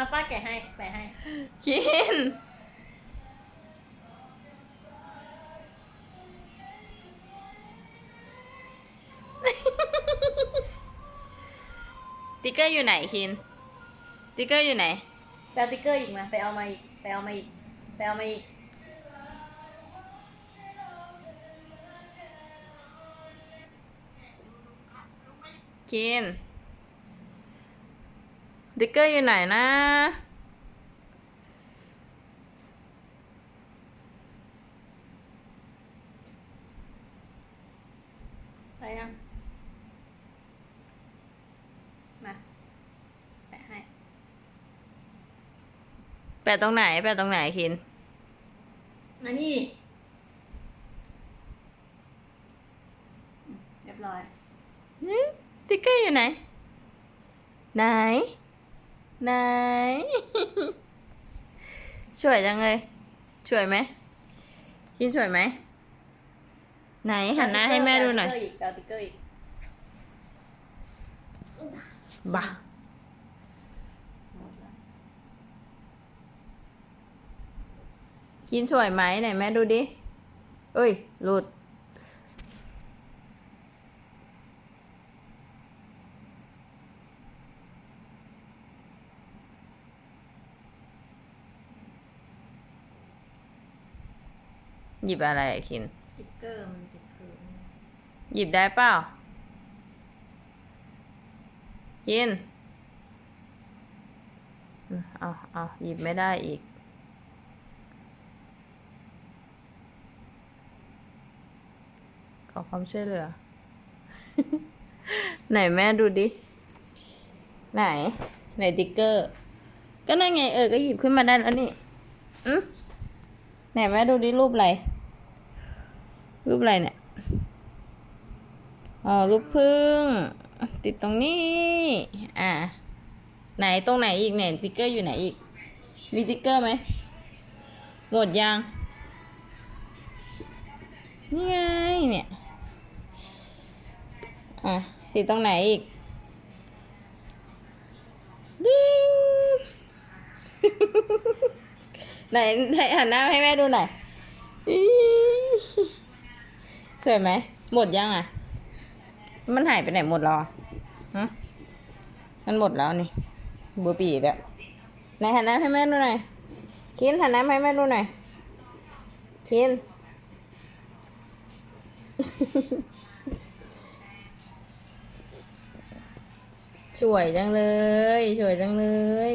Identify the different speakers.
Speaker 1: มาป้าแกะให้แปะให้
Speaker 2: กิน ติ๊กเกอร์อยู่ไหนคิน ติ๊กเกอร์อยู่ไหน
Speaker 1: ไปเอาติ๊กเกอร์อีกมาไปเอามาอีกไปเอามาอีกไปเอามาอีก
Speaker 2: คิน ติ๊กเกอร์อยู่ไหนนะ
Speaker 1: ไปยังมาแปะให้
Speaker 2: แปะตรงไหน แปะตรงไหนคิน
Speaker 1: มานี่อืมเรียบร้อย
Speaker 2: หืมติ๊กเกอร์อยู่ไหน ไหน ไหน สวยจังเลยสวยไหมคินสวยไหม ไหนหันหน้าให้แม่ดูหน่อย
Speaker 1: ไปเอาติ๊กเกอร์อีก
Speaker 2: บ้าคินสวยไหมไหนแม่ดูดิ เอ้ย หลุด หยิบอะไรอะคิน
Speaker 1: ติ๊กเกอร์มันติดพื้น
Speaker 2: หยิบได้เปล่า กินอืมเอาเอาหยิบไม่ได้อีก ขอความช่วยเหลือ ไหนแม่ดูดิ ไหน ไหนติ๊กเกอร์ ก็นั่นไงเออ ก็หยิบขึ้นมาได้แล้วนี่อืมไหนแม่ดูดิรูปอะไร รูปอะไรเนี่ย อ๋อ รูปพึ่ง ติดตรงนี้ อ่า ไหนตรงไหนอีกเนี่ยติ๊กเกอร์อยู่ไหนอีก มีติ๊กเกอร์ไหม หมดยัง นี่ไงเนี่ย อะ ติดตรงไหนอีก ดิ้ง ไหนไหนหันหน้าให้แม่ดูหน่อย สวยไหม หมดยังอะ มันหายไปไหนหมดแล้วอฮะมันหมดแล้วนี่บัวปีแล้วไหนหันน้าให้แม่ดูหน่อยคินหันน้าให้แม่ดูหน่อยคินสวยจังเลยสวยจังเลย